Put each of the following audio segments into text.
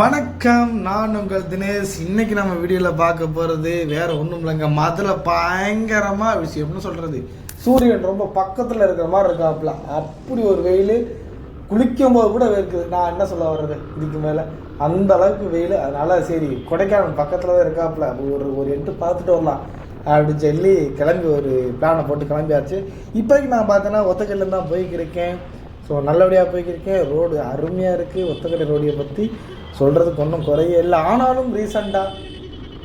வணக்கம் நான் உங்கள் தினேஷ். இன்னைக்கு நம்ம வீடியோவில் பார்க்க போகிறது வேற ஒன்றும் இல்லைங்க மதுரை பயங்கரமாக விஷயம்னு சொல்கிறது சூரியன் ரொம்ப பக்கத்தில் இருக்கிற மாதிரி இருக்காப்புல. அப்படி ஒரு வெயில் குளிக்கும் போது கூட இருக்குது. நான் என்ன சொல்ல வர்றது? இதுக்கு மேலே அந்த அளவுக்கு வெயில். அதனால சரி கொடைக்கானல் பக்கத்தில் தான் இருக்காப்புல. ஒரு ஒரு எட்டு பார்த்துட்டு வரலாம். அப்படின்னு சொல்லி கிளம்பி ஒரு பிளானை போட்டு கிளம்பியாச்சு. இப்போதைக்கு நான் பார்த்தேன்னா ஒத்தக்கல்ல தான் போய்க்கிருக்கேன். ஸோ நல்லபடியாக போய்க்கிருக்கேன். ரோடு அருமையாக இருக்குது ஒத்தக்கடை ரோடியை பற்றி சொல்கிறதுக்கு ஒன்றும் குறைய இல்லை. ஆனாலும் ரீசண்டாக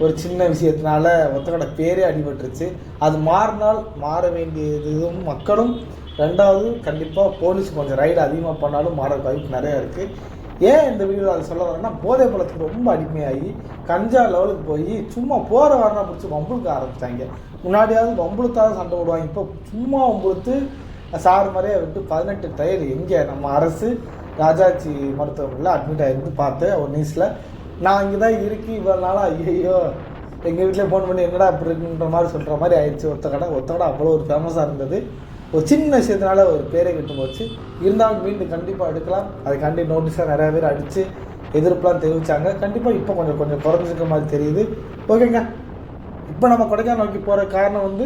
ஒரு சின்ன விஷயத்தினால ஒத்தக்கடை பேரே அடிபட்டுருச்சு. அது மாறினால் மாற வேண்டியதும் மக்களும். ரெண்டாவது கண்டிப்பாக போலீஸ் கொஞ்சம் ரைடு அதிகமாக பண்ணாலும் மாற வாய்ப்பு நிறையா இருக்குது ஏன் இந்த வீடியோவில் அதை சொல்ல வரேன்னா போதை பழத்துக்கு ரொம்ப அடிமையாகி கஞ்சா லெவலுக்கு போய் சும்மா போகிற வரனா பிடிச்சி வம்புழுக்க ஆரம்பித்தாங்க முன்னாடியாவது வம்புழுத்தாவது சண்டை போடுவாங்க. இப்போ சும்மா வம்புழுத்து சார் மாதிரியே விட்டு பதினெட்டு டயர் எங்கே? நம்ம அரசு ராஜாஜி மருத்துவமனையில் அட்மிட் ஆகிருந்து பார்த்தேன். ஒரு நியூஸில் நான் இங்கே தான் இருக்கி இவ்வளோ நாளாக ஐயோ எங்கள் வீட்டில் ஃபோன் பண்ணி என்னடா அப்படி இருக்குன்ற மாதிரி சொல்கிற மாதிரி ஆயிடுச்சு. ஒத்த கடை ஒத்த கடை அவ்வளோ ஒரு ஃபேமஸாக இருந்தது. ஒரு சின்ன விஷயத்தினால ஒரு பேரை கெட்டு போச்சு. இருந்தாலும் மீண்டும் கண்டிப்பாக எடுக்கலாம். அதுக்காண்டி நோட்டீஸாக நிறையா பேர் அடித்து எதிர்ப்புலாம் தெரிவித்தாங்க கண்டிப்பாக இப்போ கொஞ்சம் கொஞ்சம் குறைஞ்சிருக்க மாதிரி தெரியுது. ஓகேங்க. இப்போ நம்ம கொடைக்கானல் நோக்கி போகிற காரணம் வந்து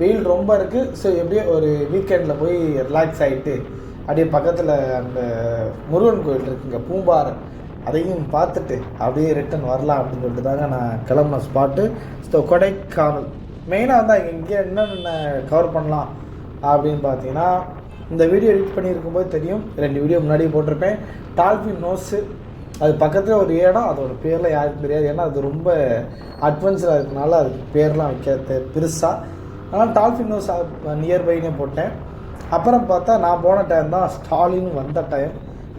வெயில் ரொம்ப இருக்குது ஸோ எப்படியோ ஒரு வீக்கெண்டில் போய் ரிலாக்ஸ் ஆகிட்டு அப்படியே பக்கத்தில் அந்த முருகன் கோயில் இருக்குங்க பூம்பாறை. அதையும் பார்த்துட்டு அப்படியே ரிட்டன் வரலாம் அப்படின்னு சொல்லிட்டு தாங்க நான் கிளம்புன ஸ்பாட்டு ஸோ கொடைக்கானல். மெயினாக வந்து அங்கே இங்கே என்னென்ன கவர் பண்ணலாம் அப்படின்னு பார்த்தீங்கன்னா இந்த வீடியோ எடிட் பண்ணியிருக்கும் போது தெரியும். ரெண்டு வீடியோ முன்னாடியே போட்டிருப்பேன். டால்ஃபின் நோஸு அது பக்கத்தில் ஒரு இடம் அதோட பேரில் யாருக்கும் தெரியாது. ஏன்னா அது ரொம்ப அட்வென்ச்சராக இருக்கனால அதுக்கு பேர்லாம் வைக்கிறது பெருசாக ஆனால் டால்ஃபின் நோஸ் நியர்பைனே போட்டேன். அப்புறம் பார்த்தா நான் போன டைம் தான் ஸ்டாலின் வந்த டைம்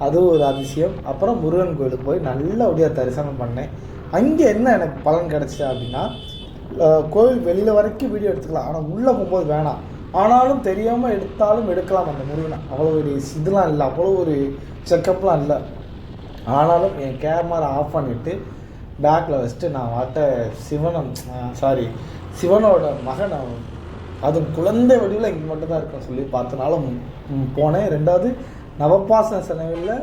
அதுவும் ஒரு அதிசயம். அப்புறம் முருகன் கோயிலுக்கு போய் நல்லபடியாக தரிசனம் பண்ணேன். அங்கே என்ன எனக்கு பலன் கிடச்சிது அப்படின்னா கோயில் வெளியில் வரைக்கும் வீடியோ எடுத்துக்கலாம். ஆனால் உள்ளே போகும்போது வேணாம். ஆனாலும் தெரியாமல் எடுத்தாலும் எடுக்கலாம் அந்த முருகனை. அவ்வளோ ஒரு இதெல்லாம் இல்லை. அவ்வளோ ஒரு செக்கப்லாம் இல்லை. ஆனாலும் என் கேமரா ஆஃப் பண்ணிவிட்டு பேக்கில் வச்சுட்டு நான் வாட்ட சிவனம் சாரி சிவனோட மகன் அதுவும் குழந்தை வடிவில் இங்கே மட்டும் தான் இருக்கும் சொல்லி பார்த்தனாலும் போனேன். ரெண்டாவது நவப்பாசன செலவில்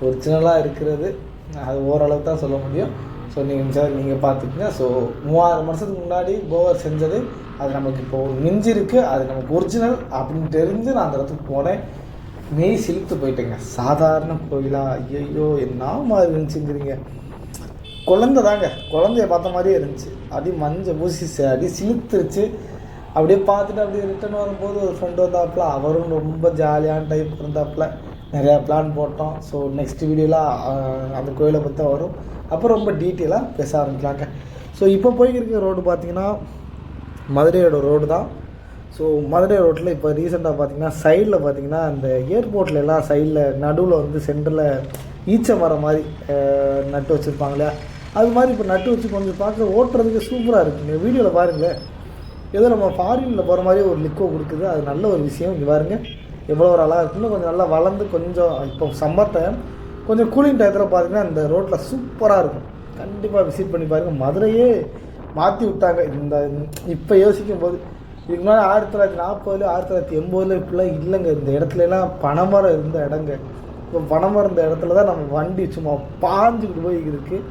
ஒரிஜினலாக இருக்கிறது. அது ஓரளவு தான் சொல்ல முடியும். ஸோ நீங்கள் சார் நீங்கள் பார்த்துக்குங்க. ஸோ மூவாயிரம் வருஷத்துக்கு முன்னாடி கோவர் செஞ்சது. அது நமக்கு இப்போ மிஞ்சி இருக்குது அது நமக்கு ஒரிஜினல் அப்படின்னு தெரிஞ்சு நான் அந்த இடத்துக்கு போனேன். மெய் சிலுத்து போயிட்டேங்க. சாதாரண கோயிலா? ஐயோ என்ன மாதிரி இருந்துச்சுங்கிறீங்க. குழந்தை தாங்க குழந்தைய பார்த்த மாதிரியே இருந்துச்சு. அடி மஞ்சள் ஊசி ச- அடி சிலுத்துருச்சு அப்படியே பார்த்துட்டு அப்படியே ரிட்டர்ன் வரும்போது ஒரு ஃப்ரெண்டு வந்தாப்புல அவரும் ரொம்ப ஜாலியான டைப் இருந்தாப்புல நிறையா பிளான் போட்டோம். ஸோ நெக்ஸ்ட் வீடியோலாம் அந்த கோயிலை பற்றி வரும். அப்புறம் ரொம்ப டீட்டெயிலாக பேச ஆரம்பிக்கலாங்க. ஸோ இப்போ போய்க்கிருக்க ரோடு பார்த்தீங்கன்னா மதுரையோட ரோடு தான். ஸோ மதுரை ரோட்டில் இப்போ ரீசெண்டாக பார்த்தீங்கன்னா சைடில் பார்த்தீங்கன்னா அந்த ஏர்போர்ட்டில் எல்லாம் சைடில் நடுவில் வந்து சென்டரில் ஈச்ச மரம் மாதிரி நட்டு வச்சுருப்பாங்க இல்லையா? அது மாதிரி இப்போ நட்டு வச்சு கொஞ்சம் பார்க்க ஓட்டுறதுக்கு சூப்பராக இருக்குங்க. வீடியோவில் பாருங்களேன். ஏதோ நம்ம ஃபாரினில் போகிற மாதிரி ஒரு லிக்கோ கொடுக்குது. அது நல்ல ஒரு விஷயம். இங்கே பாருங்க. எவ்வளோ ஒரு அழகாக இருக்குன்னு கொஞ்சம் நல்லா வளர்ந்து கொஞ்சம் இப்போ சம்மர் டைம் கொஞ்சம் கூலிங் டயத்தில் பார்த்தீங்கன்னா இந்த ரோட்டில் சூப்பராக இருக்கும். கண்டிப்பாக விசிட் பண்ணி பாருங்கள் மதுரையே மாற்றி விட்டாங்க. இந்த இப்போ யோசிக்கும் போது இதுக்கு முன்னாடி ஆயிரத்தி தொள்ளாயிரத்தி நாற்பதுல ஆயிரத்தி தொள்ளாயிரத்தி எண்பதுல இப்படிலாம் இல்லைங்க. இந்த இடத்துலலாம் எல்லாம் பனைமரம் இருந்த இடங்க. இப்போ பனைமரம் இருந்த இடத்துல தான் நம்ம வண்டி சும்மா பாஞ்சுக்கிட்டு போய் இருக்குது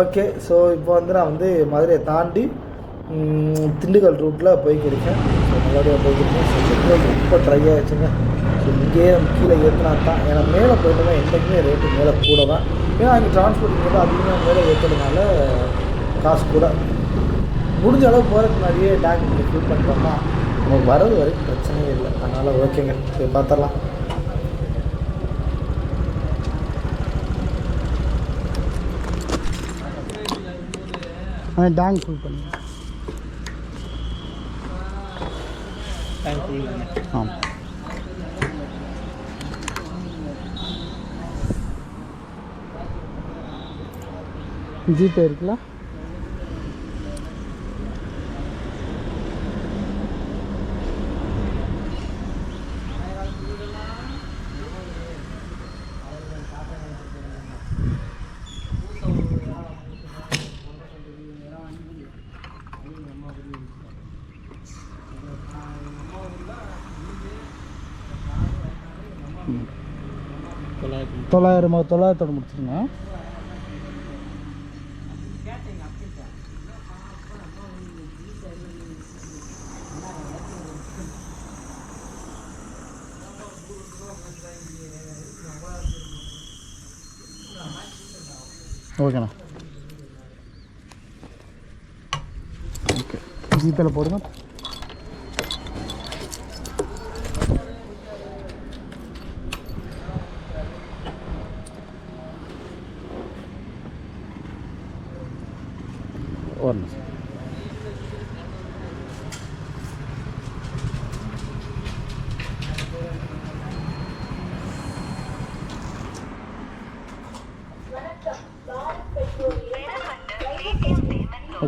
ஓகே ஸோ இப்போ வந்து நான் வந்து மதுரையை தாண்டி திண்டுக்கல் ரூட்டில் போய் ஸோ நல்லபடியாக போய்க்கிருக்கேன் செக்மெண்ட் ரொம்ப ட்ரை ஆகிடுச்சுங்க ஸோ இங்கேயே நம்ம கீழே ஏற்றினா தான் ஏன்னா மேலே போயிட்டோம்னா என்றைக்குமே ரேட்டு மேலே கூட தான் ஏன்னா அங்கே டிரான்ஸ்போர்ட் வந்து அதிகமாக மேலே ஏற்றுறதுனால காசு கூட. முடிஞ்ச அளவு போகிறதுக்கு முன்னாடியே டேங்க் இங்கே ஃபில் பண்ணிட்டோம்னா நம்ம வரது வரைக்கும் பிரச்சனையே இல்லை. அதனால் ஓகேங்க போய் பார்த்துடலாம். டேங்க் ஃபுல் பண்ணி ஆமாம் ஜிபே இருக்குல்ல தொள்ளாயிரம் தொள்ளாயிரத்தோட முடிச்சுருங்க. ஓகேண்ணா ஓகே ஜிபேல போடுங்க.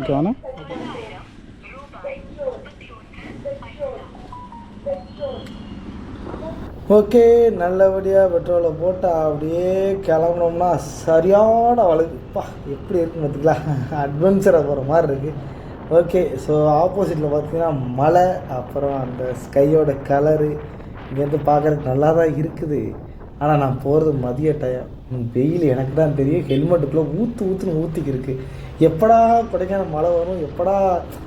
ஓகேவாண்ணா? ஓகே நல்லபடியாக பெட்ரோலை போட்டு அப்படியே கிளம்புனோம்னா சரியான வழக்குப்பா எப்படி இருக்குன்னு பார்த்துக்கலாம் அட்வென்ச்சராக போகிற மாதிரி இருக்குது ஓகே ஸோ ஆப்போசிட்டில் பார்த்தீங்கன்னா மலை அப்புறம் அந்த ஸ்கையோட கலரு இங்கேருந்து பார்க்குறதுக்கு நல்லா தான் இருக்குது. ஆனால் நான் போகிறது மதிய டைம் வெயில் எனக்கு தான் தெரியும் ஹெல்மெட்டுக்குள்ளே ஊற்று ஊற்றுன்னு ஊற்றிக்கு இருக்குது எப்படா கொடைக்கானல் மழை வரும்? எப்படா?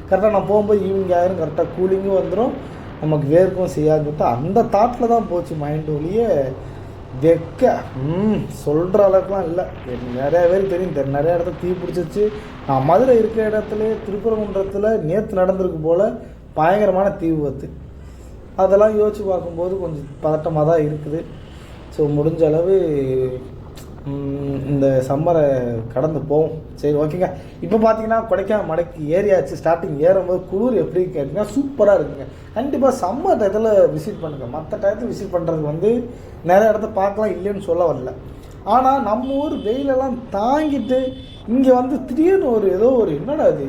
கரெக்டாக நான் போகும்போது ஈவினிங் ஆயிரும். கரெக்டாக கூலிங்கும் வந்துடும் நமக்கு வேர்க்கும் செய்யாதுட்டு அந்த தாட்டில் தான் போச்சு மைண்டு வழியே வெக்க. ம் சொல்கிற அளவுக்குலாம் இல்லை. நிறையா பேர் தெரியும். நிறையா இடத்துல தீ பிடிச்சிச்சு நான் மதுரை இருக்கிற இடத்துல திருப்பரங்குன்றத்தில் நேற்று நடந்திருக்கு போல் பயங்கரமான தீ விபத்து. அதெல்லாம் யோசிச்சு பார்க்கும்போது கொஞ்சம் பதட்டமாக தான் இருக்குது. ஸோ முடிஞ்ச அளவு இந்த சம்மரை கடந்து போவோம். சரி ஓகேங்க இப்போ பார்த்தீங்கன்னா கொடைக்கானல் மலைக்கு ஏறியாச்சு. ஸ்டார்டிங் ஏறும்போது குளிர் எப்படி கேட்டிங்கன்னா சூப்பராக இருக்குங்க. கண்டிப்பாக சம்மர் டயத்தில் விசிட் பண்ணுங்கள் மற்ற டயத்தில் விசிட் பண்ணுறதுக்கு வந்து நிறைய இடத்த பார்க்கலாம் இல்லைன்னு சொல்ல வரல. ஆனால் நம்ம ஊர் வெயிலெல்லாம் தாங்கிட்டு இங்கே வந்து திடீர்னு ஒரு ஏதோ ஒரு என்னடா அது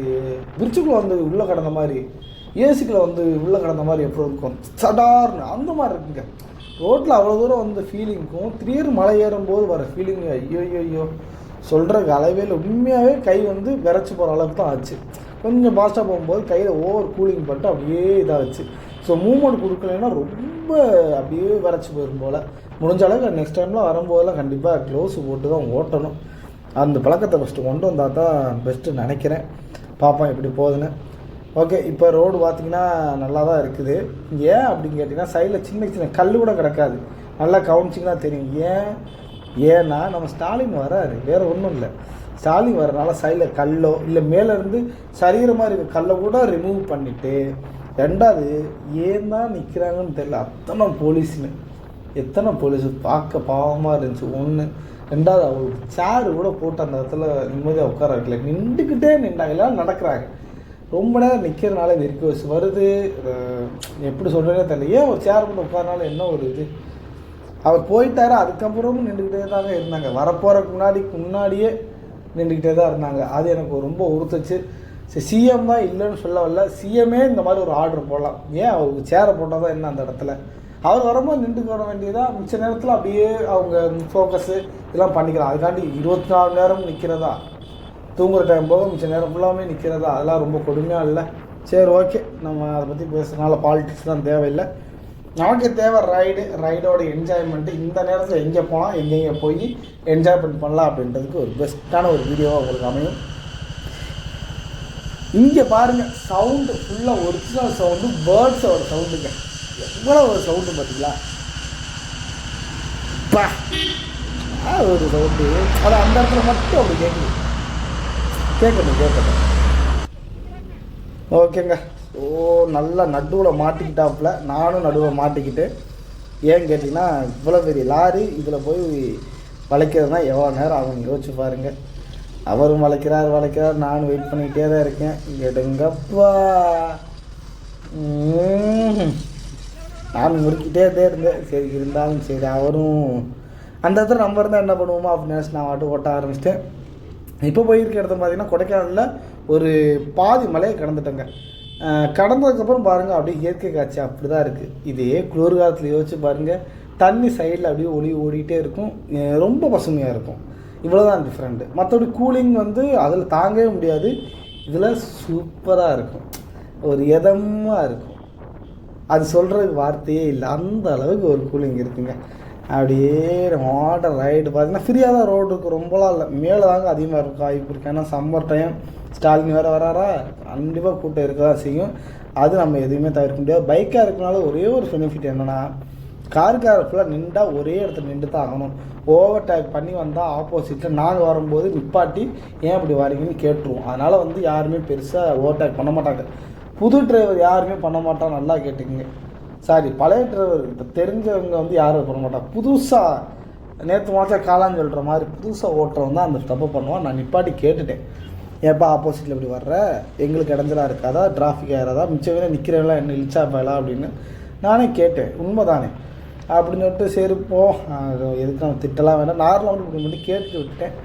பிரிட்ஜுக்குள்ளே வந்து உள்ளே கடந்த மாதிரி ஏசிக்குள்ளே வந்து உள்ளே கடந்த மாதிரி எப்படி இருக்கும். சடார்னு அந்த மாதிரி இருக்குங்க. ரோட்டில் அவ்வளோ தூரம் வந்த ஃபீலிங்க்கும் திடீர் மலை ஏறும்போது வர ஃபீலிங் ஐயோ ஐயோ ஐயோ சொல்கிறக்கு அளவே இல்லை உண்மையாகவே கை வந்து விரைச்சி போகிற அளவுக்கு தான் ஆச்சு. கொஞ்சம் ஃபாஸ்ட்டாக போகும்போது கையில் ஓவர் கூலிங் பண்ணிட்டு அப்படியே இதாகிடுச்சு ஸோ மூமெண்ட் கொடுக்கலன்னா ரொம்ப அப்படியே விரைச்சி போயிடும் போல். முடிஞ்ச அளவுக்கு நெக்ஸ்ட் டைமில் வரும்போதெல்லாம் கண்டிப்பாக க்ளோஸ் போட்டு தான் ஓட்டணும். அந்த பழக்கத்தை ஃபஸ்ட்டு கொண்டு வந்தால் தான் பெஸ்ட்டு நினைக்கிறேன். பார்ப்போம் எப்படி போகுதுன்னு. ஓகே இப்போ ரோடு பார்த்தீங்கன்னா நல்லா தான் இருக்குது. ஏன் அப்படின்னு கேட்டிங்கன்னா சைடில் சின்ன சின்ன கல் கூட கிடக்காது. நல்லா கவனிச்சிங்கன்னா தெரியும். ஏன்? ஏன்னா நம்ம ஸ்டாலின் வராரு. வேறு ஒன்றும் இல்லை. ஸ்டாலின் வரனால சைடில் கல்லோ இல்லை மேலேருந்து சரிகிற மாதிரி இருக்க கல்லை கூட ரிமூவ் பண்ணிவிட்டு ரெண்டாவது ஏன் தான் நிற்கிறாங்கன்னு தெரியல. அத்தனை போலீஸ்னு எத்தனை போலீஸ் பார்க்க பாவமாக இருந்துச்சு. ஒன்று ரெண்டாவது அவங்களுக்கு சேரு கூட போட்டு அந்த இடத்துல நிம்மதியாக உட்கார வைக்கல. நின்றுக்கிட்டே நின்றாங்க. எல்லாம் நடக்கிறாங்க. ரொம்ப நேரம் நிற்கிறனால வெறிக்க வச்சு வருது. எப்படி சொல்கிறேனே தெரியல. ஏன் ஒரு சேர் போட்டு உட்காரனால என்ன ஒரு இது? அவர் போயிட்டாரு அதுக்கப்புறமும் நின்றுக்கிட்டே தாங்க இருந்தாங்க. வரப்போகிறதுக்கு முன்னாடி முன்னாடியே நின்றுக்கிட்டே தான் இருந்தாங்க. அது எனக்கு ரொம்ப உறுத்துச்சு. சரி சிஎம் தான் இல்லைன்னு சொல்ல வரல. சிஎம்ஏ இந்த மாதிரி ஒரு ஆர்டர் போடலாம். ஏன் அவருக்கு சேரை போட்டால் தான் என்ன அந்த இடத்துல? அவர் வரும்போது நின்று போட வேண்டியதாக மிச்ச நேரத்தில் அப்படியே அவங்க ஃபோக்கஸு இதெல்லாம் பண்ணிக்கலாம். அதுக்காண்டி இருபத்தி நாலு நேரம் நிற்கிறதா தூங்குற டைம் போக மிச்ச நேரம் ஃபுல்லாமே நிற்கிறதா அதெல்லாம் ரொம்ப கொடுமையாக இல்லை. சரி ஓகே நம்ம அதை பற்றி பேசுறதுனால பாலிடிக்ஸ் தான் தேவையில்லை. நமக்கு தேவை ரைடு ரைடோட என்ஜாய்மெண்ட்டு இந்த நேரத்தில் எங்கே போகலாம் எங்கெங்கே போய் என்ஜாய்மெண்ட் பண்ணலாம் அப்படின்றதுக்கு ஒரு பெஸ்ட்டான ஒரு வீடியோவாக உங்களுக்கு அமையும். இங்கே பாருங்கள் சவுண்டு ஃபுல்லாக ஒரிஜினல் சவுண்டு பேர்ட்ஸோட சவுண்டுங்க எவ்வளோ ஒரு சவுண்டு பார்த்தீங்களா? ஒரு சவுண்டு அது அந்த இடத்துல மட்டும் அப்படி கேட்குது. கேட்கட்டும் கேட்கட்டும். ஓகேங்க. ஓ நல்லா நடுவில் மாட்டிக்கிட்டாப்புல. நானும் நடுவில் மாட்டிக்கிட்டு. ஏன்னு கேட்டிங்கன்னா இவ்வளோ பெரிய லாரி இதில் போய் வளைக்கிறதுனா எவ்வளோ நேரம் ஆகும் யோசிச்சு பாருங்க. அவரும் வளைக்கிறார் வளைக்கிறார். நானும் வெயிட் பண்ணிக்கிட்டே தான் இருக்கேன். எடுங்கப்பா. ம்ம். நான் முறுக்கிட்டே தான் இருந்தேன். சரி இருந்தாலும் சரி அவரும் அந்த இடத்துல நம்ம இருந்தால் என்ன பண்ணுவோமோ அப்படின்னு நினச்சி நான் வாட்டு ஓட்ட ஆரம்பிச்சிட்டேன். இப்போ போயிருக்க இடத்த பார்த்தீங்கன்னா கொடைக்கானலில் ஒரு பாதி மலையை கடந்துட்டேங்க. கடந்ததுக்கப்புறம் பாருங்கள் அப்படியே இயற்கை காட்சி அப்படி தான் இருக்குது இதே குளிர் காலத்தில் யோசிச்சு பாருங்கள் தண்ணி சைடில் அப்படியே ஒளி ஓடிட்டே இருக்கும். ரொம்ப பசுமையாக இருக்கும். இவ்வளோ தான் டிஃப்ரெண்ட்டு மற்றபடி கூலிங் வந்து அதில் தாங்கவே முடியாது. இதில் சூப்பராக இருக்கும். ஒரு இதமாக இருக்கும். அது சொல்கிறதுக்கு வார்த்தையே இல்லை. அந்த அளவுக்கு ஒரு கூலிங் இருக்குங்க. அப்படியே மாடல் ரைடு பார்த்தீங்கன்னா ஃப்ரீயாக தான் ரோடு இருக்குது ரொம்பலாம் இல்லை. மேலே தாங்க அதிகமாக இருக்கும் வாய்ப்பு இருக்கு? ஏன்னா சம்மர் டைம் ஸ்டாலின் வேறு வராரா? கண்டிப்பாக கூட்டம் இருக்க தான் செய்யும். அது நம்ம எதுவுமே தவிர்க்க முடியாது. பைக்காக இருக்கனால ஒரே ஒரு பெனிஃபிட் என்னென்னா காருக்கார ஃபுல்லாக நின்றா ஒரே இடத்துல நின்று தான் ஆகணும். ஓவர் டேக் பண்ணி வந்தால் ஆப்போசிட்டில் நாங்கள் வரும்போது நிப்பாட்டி ஏன் அப்படி வரீங்கன்னு கேட்டுருவோம். அதனால் வந்து யாருமே பெருசாக ஓவர் டேக் பண்ண மாட்டாங்க. புது டிரைவர் யாருமே பண்ண மாட்டான் நல்லா கேட்டுக்குங்க. சாரி பழைய டிரைவர் தெரிஞ்சவங்க வந்து யாரும் பண்ண மாட்டாங்க. புதுசாக நேற்று மாதம் காலான்னு சொல்கிற மாதிரி புதுசாக ஓட்டுறவன் தான் அந்த தப்பு பண்ணுவான். நான் நிப்பாட்டி கேட்டுட்டேன். ஏப்பா ஆப்போசிட்டில் இப்படி வர்ற? எங்களுக்கு இடைஞ்சலாக இருக்காதா? டிராஃபிக் ஆகிறதா மிச்சம் வேலை நிற்கிறவங்களாம் என்ன இழிச்சா போயலாம் அப்படின்னு நானே கேட்டேன். உண்மை தானே அப்படின்னு சொல்லிட்டு சரி போ. எதுக்கு நம்ம திட்டலாம்? வேணாம் நார்மலாக இப்படி மட்டும் கேட்டு விட்டுட்டேன்.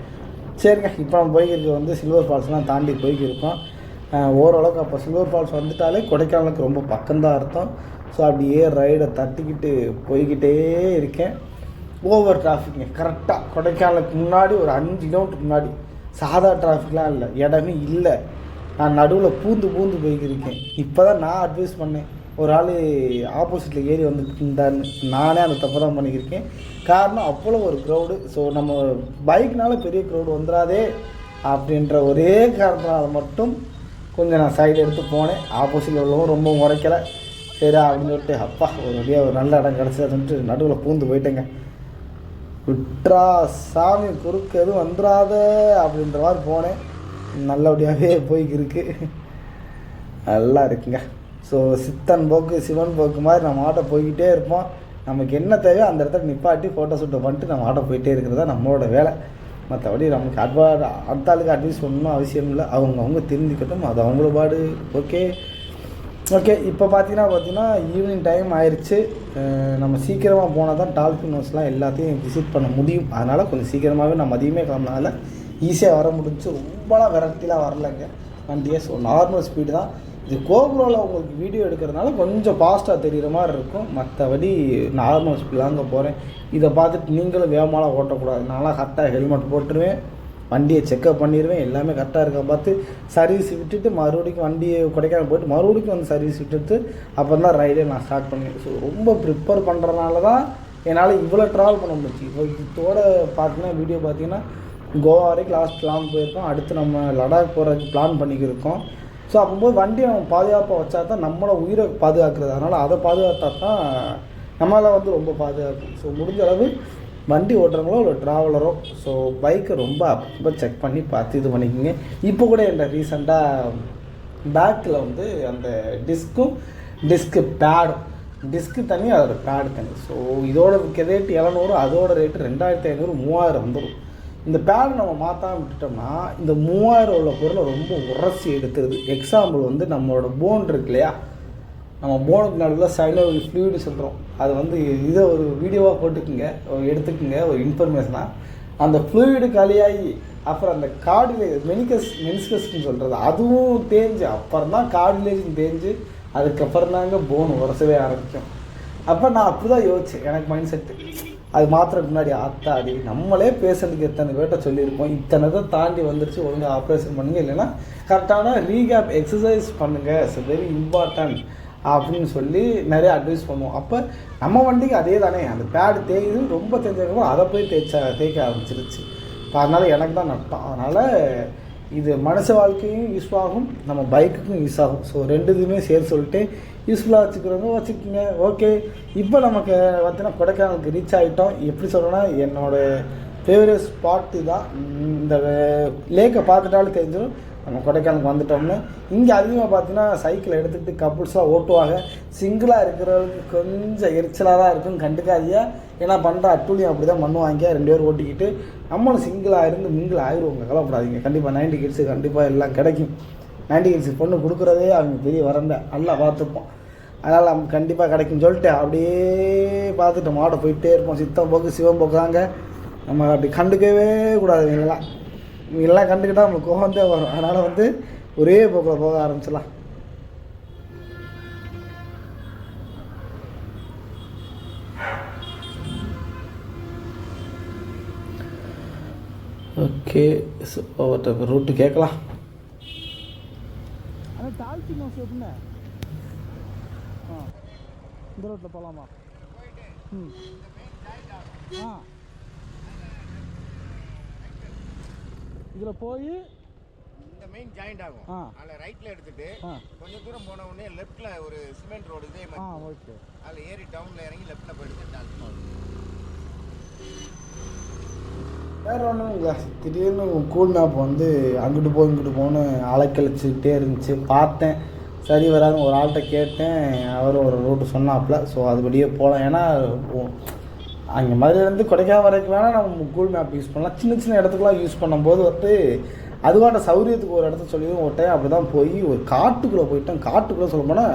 சரிங்க இப்போ நம்ம போய்க்கிருக்கு வந்து சில்வர் ஃபால்ஸ்லாம் தாண்டி போய்க்கிருக்கோம். ஓரளவுக்கு அப்போ சில்வர் ஃபால்ஸ் வந்துட்டாலே கொடைக்கானலுக்கு ரொம்ப பக்கம்தான் அர்த்தம். ஸோ அப்படியே ரைடை தட்டிக்கிட்டு போய்கிட்டே இருக்கேன். ஓவர் டிராஃபிக்ங்க கரெக்டாக கொடைக்கானலுக்கு முன்னாடி ஒரு அஞ்சு கிலோமீட்டருக்கு முன்னாடி. சாதா டிராஃபிக்லாம் இல்லை இடமே இல்லை. நான் நடுவில் பூந்து பூந்து போய்க்கிருக்கேன். இப்போ தான் நான் அட்வைஸ் பண்ணேன். ஒரு ஆள் ஆப்போசிட்டில் ஏறி வந்துட்டு இருந்தான்னு நானே அந்த தப்பு தான் பண்ணிக்கிருக்கேன். காரணம் அவ்வளோ ஒரு க்ரௌடு ஸோ நம்ம பைக்னால பெரிய க்ரௌடு வந்துடாதே அப்படின்ற ஒரே காரணத்தினால் மட்டும் கொஞ்சம் நான் சைடு எடுத்து போனேன். ஆப்போசிட்டில் உள்ளவங்க ரொம்ப முறைக்கலை சரி அப்படின்னு சொல்லிட்டு அப்பா ஒரு வழியாக ஒரு நல்ல இடம் கிடச்சதுன்ட்டு நடுவில் பூந்து போயிட்டேங்க. விட்ரா சாமி குறுக்கு எதுவும் வந்துடாத அப்படின்ற மாதிரி போனேன். நல்லபடியாகவே போய்க்கிருக்கு. நல்லா இருக்குங்க. ஸோ சித்தன் போக்கு சிவன் போக்கு மாதிரி நம்ம ஆட்டை போய்கிட்டே இருப்போம். நமக்கு என்ன தேவையோ அந்த இடத்துல நிப்பாட்டி ஃபோட்டோ ஷூட்டை பண்ணிட்டு நம்ம ஆட்டை போயிட்டே இருக்கிறது தான் நம்மளோட வேலை. மற்றபடி நமக்கு அட்வா அடுத்த ஆளுக்கு அட்வைஸ் பண்ணணும் அவசியம் இல்லை. அவங்க அவங்க தெரிஞ்சுக்கட்டும். அது அவங்கள பாடு. ஓகே ஓகே இப்போ பார்த்தீங்கன்னா பார்த்தீங்கன்னா ஈவினிங் டைம் ஆயிடுச்சு நம்ம சீக்கிரமாக போனால் தான் டால்ஃபின் ஹவுஸ்லாம் எல்லாத்தையும் விசிட் பண்ண முடியும். அதனால் கொஞ்சம் சீக்கிரமாகவே நம்ம அதிகமே கிளம்புனால ஈஸியாக வர முடிஞ்சு ரொம்பலாம் வெரைட்டிலாம் வரலைங்க. வண்டியே ஸோ நார்மல் ஸ்பீடு தான். இது கோபுரோவில் உங்களுக்கு வீடியோ எடுக்கிறதுனால கொஞ்சம் ஃபாஸ்ட்டாக தெரிகிற மாதிரி இருக்கும். மற்றபடி நார்மல் ஸ்பீடாக அங்கே போகிறேன் இதை பார்த்துட்டு நீங்களும் வேகமாலாம் ஓட்டக்கூடாது. நான்லாம் கரெக்டாக ஹெல்மெட் போட்டுருவேன். வண்டியை செக்கப் பண்ணிடுவேன் எல்லாமே கரெக்டாக இருக்கா பார்த்து சர்வீஸ் விட்டுட்டு மறுபடிக்கும் வண்டியை கொடைக்கானல் போயிட்டு மறுபடிக்கும் வந்து சர்வீஸ் விட்டுட்டு அப்புறம் தான் ரைடே நான் ஸ்டார்ட் பண்ணேன். ஸோ ரொம்ப ப்ரிப்பேர் பண்ணுறதுனால தான் என்னால் இவ்வளோ ட்ராவல் பண்ண முடிச்சு இப்போ இதோட பார்த்தீங்கன்னா வீடியோ பார்த்தீங்கன்னா கோவா வரைக்கும் லாஸ்ட் பிளான் போயிருக்கோம். அடுத்து நம்ம லடாக் போகிறதுக்கு பிளான் பண்ணிக்கிருக்கோம். ஸோ அப்போது வண்டியை நம்ம பாதுகாப்பாக வச்சா தான் நம்மளை உயிரை பாதுகாக்கிறது. அதனால் அதை பாதுகாத்தா தான் நம்மளால் வந்து ரொம்ப பாதுகாக்கும் ஸோ முடிஞ்ச அளவு வண்டி ஓட்டுறவங்களோ இல்லை ட்ராவலரோ ஸோ பைக்கை ரொம்ப அப்பப்போ செக் பண்ணி பார்த்து இது பண்ணிக்கோங்க. இப்போ கூட என்ன ரீசெண்டாக பேக்கில் வந்து அந்த டிஸ்க்கும் டிஸ்க்கு பேடும் டிஸ்க்கு தனி அதோட பேடு தனி. ஸோ இதோட ரேட்டு எழுநூறு அதோட ரேட்டு ரெண்டாயிரத்தி ஐநூறு மூவாயிரம் வந்துடும் இந்த பேடு நம்ம மாற்றாம விட்டுட்டோம்னா இந்த மூவாயிரம் உள்ள பொருளை ரொம்ப உரசி எடுத்துருது. எக்ஸாம்பிள் வந்து நம்மளோட போன் இருக்கு இல்லையா? நம்ம போனுக்கு நடுவில் சைடில் ஒரு ஃப்ளூயிடு சொல்கிறோம் அது வந்து இதை ஒரு வீடியோவாக போட்டுக்குங்க ஒரு எடுத்துக்குங்க ஒரு இன்ஃபர்மேஷனாக அந்த ஃப்ளூயிடு காலியாகி அப்புறம் அந்த கார்டிலேஜ் மெனிக்கஸ் மெனிஸ்கஸ்ன்னு சொல்கிறது அதுவும் தேஞ்சு அப்புறம் தான் கார்டிலேஜும் தேஞ்சு அதுக்கப்புறம் தாங்க போன் உரசவே ஆரம்பிக்கும். அப்போ நான் அப்படி தான் யோசிச்சேன். எனக்கு மைண்ட் செட்டு அது மாத்திரம் முன்னாடி ஆத்தாடி நம்மளே பேசுறதுக்கு எத்தனை பேர்ட்ட சொல்லியிருப்போம் இத்தனை தான் தாண்டி வந்துருச்சு ஒழுங்காக ஆப்ரேஷன் பண்ணுங்க இல்லைன்னா கரெக்டான ரீகேப் எக்ஸசைஸ் பண்ணுங்கள் இட்ஸ் வெரி இம்பார்ட்டன்ட் அப்படின்னு சொல்லி நிறைய அட்வைஸ் பண்ணுவோம். அப்போ நம்ம வண்டிக்கு அதே தானே அந்த பேடு தேய்து ரொம்ப தேஞ்சதுக்கப்புறம் அதை போய் தேய்ச்ச தேய்க்க ஆரம்பிச்சிருச்சு. இப்போ அதனால் எனக்கு தான் நட்டம். அதனால் இது மனுஷ வாழ்க்கையும் யூஸ் ஆகும் நம்ம பைக்குக்கும் யூஸ் ஆகும். ஸோ ரெண்டு இதுவுமே சேர்த்து சொல்லிட்டு யூஸ்ஃபுல்லாக வச்சுக்கிறவங்க வச்சுக்கோங்க. ஓகே இப்போ நமக்கு பார்த்தீங்கன்னா கொடைக்கானலுக்கு ரீச் ஆகிட்டோம் எப்படி சொல்லணும்னா என்னோட ஃபேவரட் ஸ்பாட்டு தான் இந்த லேக்கை பார்த்துட்டாலும் தெரிஞ்சிடும். நம்ம கொடைக்கானலுக்கு வந்துட்டோம்னா இங்கே அதிகமாக பார்த்தீங்கன்னா சைக்கிள் எடுத்துக்கிட்டு கப்புள்ஸாக ஓட்டுவாங்க. சிங்கிளாக இருக்கிறவங்களுக்கு கொஞ்சம் எரிச்சலாக தான் இருக்கும். கண்டுக்காதியா ஏன்னா பண்ணுற அட்டூழியம் அப்படி தான் பண்ணுவாங்க ரெண்டு பேரும் ஓட்டிக்கிட்டு நம்மளும் சிங்கிளாக இருந்து மிங்கிள் ஆயிடுவோங்க கவலைப்படாதீங்க. கண்டிப்பாக நைன்டி கிட்ஸு கண்டிப்பாக எல்லாம் கிடைக்கும். நைன்டி கிட்ஸுக்கு பொண்ணு கொடுக்குறதே அவங்க பெரிய வரந்த நல்லா பார்த்துப்போம். அதனால் நம்ம கண்டிப்பாக கிடைக்கும்னு சொல்லிட்டு அப்படியே பார்த்துட்டு மாட போயிட்டே இருப்போம். சித்தம் போக்கு சிவம் போக்குதாங்க. நம்ம அப்படி கண்டுக்கவே கூடாது. இவங்கெல்லாம் இவங்கெல்லாம் கண்டுக்கிட்டால் நம்மளுக்கு கோவந்தே வரும். அதனால் வந்து ஒரே போக்கில் போக ஆரம்பிச்சிடலாம். ஓகே ஸோ அவர்கிட்ட ரூட்டு கேட்கலாம். இந்த ரோட்டில் போகலாமா ம். ஆ. இதில் போய் மெயின் ஜாயிண்ட் ஆகும். அதில் ரைட்டில் எடுத்துட்டு கொஞ்சம் தூரம் போன உடனே லெஃப்ட்டில் ஒரு சிமெண்ட் ரோடு இதே ஆ மாதிரி. ஓகே அதில் ஏறி டவுனில் இறங்கி லெஃப்ட்டில் போயிட்டு டால் வேற ஒன்றும் இல்லை. திடீர்னு கூல் மேப் வந்து அங்கிட்டு போ இங்கிட்டு போன்னு அலைக்கழிச்சுக்கிட்டே இருந்துச்சு. பார்த்தேன். சரி வராதுன்னு ஒரு ஆள்கிட்ட கேட்டேன். அவரும் ஒரு ரூட்டு சொன்னாப்புல. ஸோ அதுபடியே போகலாம் ஏன்னா அங்கே மதுரையிலேருந்து கொடைக்கானல் வரைக்கும் வேணால் நம்ம கூகுள் மேப் யூஸ் பண்ணலாம். சின்ன சின்ன இடத்துக்குலாம் யூஸ் பண்ணும்போது வந்து அதுவான சௌரியத்துக்கு ஒரு இடத்த சொல்லி ஒரு டைம் அப்படி தான் போய் ஒரு காட்டுக்குள்ளே போயிட்டோம் காட்டுக்குள்ளே சொல்ல போனால்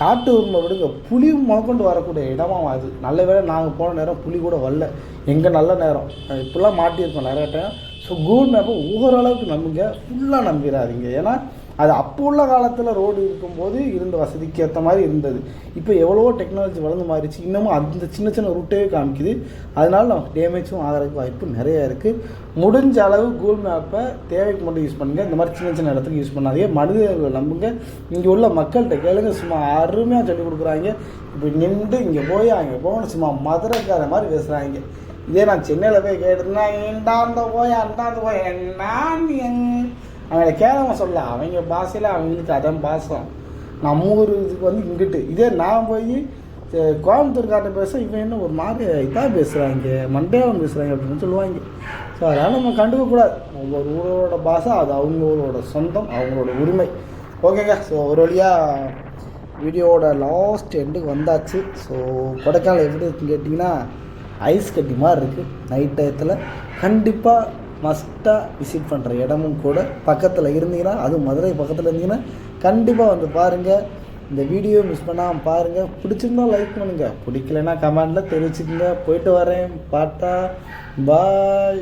காட்டு உரிமை விடுங்க. புலி முதற்கொண்டு வரக்கூடிய இடமா அது. நல்ல வேலை நாங்கள் போன நேரம் புலி கூட வரல. எங்கே நல்ல நேரம்? இப்படிலாம் மாட்டியிருக்கோம் நிறைய டைம் ஸோ கூகுள் மேப்பை ஓரளவுக்கு நம்புங்க. ஃபுல்லாக நம்பிடாதீங்க. ஏன்னா அது அப்போ உள்ள காலத்தில் ரோடு இருக்கும்போது இருந்த வசதிக்கு ஏற்ற மாதிரி இருந்தது. இப்போ எவ்வளவோ டெக்னாலஜி வளர்ந்து மாறிச்சு இன்னமும் அந்த சின்ன சின்ன ரூட்டே காமிக்குது. அதனால நமக்கு டேமேஜும் ஆகிறதுக்கு வாய்ப்பு நிறைய இருக்குது முடிஞ்ச அளவு கூகுள் மேப்பை தேவைக்கு மட்டும் யூஸ் பண்ணுங்கள் இந்த மாதிரி சின்ன சின்ன இடத்துக்கு யூஸ் பண்ணாதீங்க. மனிதர்களை நம்புங்க. இங்கே உள்ள மக்கள்கிட்ட கேளுங்க. சும்மா அருமையாக சொல்லிக் கொடுக்குறாங்க. இப்போ நின்று இங்கே போய் அங்கே போகணும் சும்மா மதுரைக்கார மாதிரி பேசுகிறாங்க இதே நான் சென்னையில் போய் கேட்டிருந்தேன் இந்தாந்த போய் அந்தாந்து போய்? என்ன அவங்கள கேளாம சொல்ல அவங்க பாஷையில் அவங்களுக்கு அதான் பாசம் நம்ம ஊர் இதுக்கு வந்து இங்கிட்டு. இதே நான் போய் கோயம்புத்தூர்கார்ட்ட பேச இவன் என்ன ஒரு மாதிரி இதாக பேசுகிறாங்க மண்டேவன் பேசுகிறாங்க அப்படின்னு சொல்லுவாங்க. ஸோ அதனால் நம்ம கண்டுக்கக்கூடாது ஒவ்வொரு ஊரோட பாஷை அது அவங்க ஊரோட சொந்தம் அவங்களோட உரிமை. ஓகேங்க ஸோ ஒரு வழியாக வீடியோவோட லாஸ்ட் எண்டுக்கு வந்தாச்சு. ஸோ கொடைக்கானல் எப்படி இருக்குன்னு கேட்டிங்கன்னா ஐஸ் கட்டி மாதிரி இருக்குது நைட் டயத்தில் கண்டிப்பாக மஸ்ட்டாக விசிட் பண்ணுற இடமும் கூட பக்கத்தில் இருந்தீங்கன்னா அதுவும் மதுரை பக்கத்தில் இருந்தீங்கன்னா கண்டிப்பாக வந்து பாருங்கள் இந்த வீடியோ மிஸ் பண்ணாமல் பாருங்கள் பிடிச்சிருந்தா லைக் பண்ணுங்கள் பிடிக்கலன்னா கமெண்டில் தெரிவிச்சுக்கோங்க போயிட்டு வரேன். பாட்டா. பாய்